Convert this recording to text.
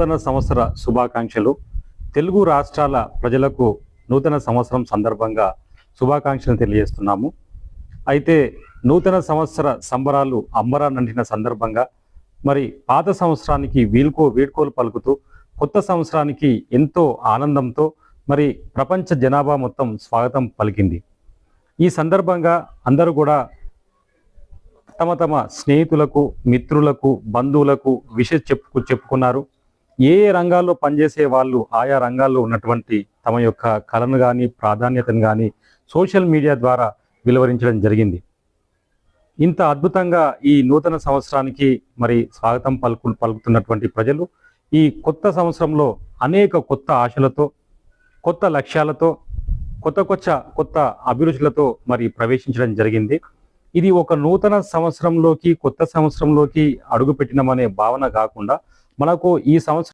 నూతన సంవత్సర శుభాకాంక్షలు. తెలుగు రాష్ట్రాల ప్రజలకు నూతన సంవత్సరం సందర్భంగా శుభాకాంక్షలు తెలియజేస్తున్నాము. అయితే నూతన సంవత్సర సంబరాలు అంబరా నంటిన సందర్భంగా మరి పాత సంవత్సరానికి వీల్కో వీడ్కోలు పలుకుతూ కొత్త సంవత్సరానికి ఎంతో ఆనందంతో మరి ప్రపంచ జనాభా మొత్తం స్వాగతం పలికింది. ఈ సందర్భంగా అందరూ కూడా తమ తమ స్నేహితులకు మిత్రులకు బంధువులకు విషయం చెప్పుకు చెప్పుకున్నారు. ఏ ఏ రంగాల్లో పనిచేసే వాళ్ళు ఆయా రంగాల్లో ఉన్నటువంటి తమ యొక్క కళను కానీ ప్రాధాన్యతను కానీ సోషల్ మీడియా ద్వారా వెలువరించడం జరిగింది. ఇంత అద్భుతంగా ఈ నూతన సంవత్సరానికి మరి స్వాగతం పలుకు పలుకుతున్నటువంటి ప్రజలు ఈ కొత్త సంవత్సరంలో అనేక కొత్త ఆశలతో కొత్త లక్ష్యాలతో కొత్త కొత్త కొత్త అభిరుచులతో మరి ప్రవేశించడం జరిగింది. ఇది ఒక నూతన సంవత్సరంలోకి కొత్త సంవత్సరంలోకి అడుగుపెట్టినమనే భావన కాకుండా మనకు ఈ సంవత్సరం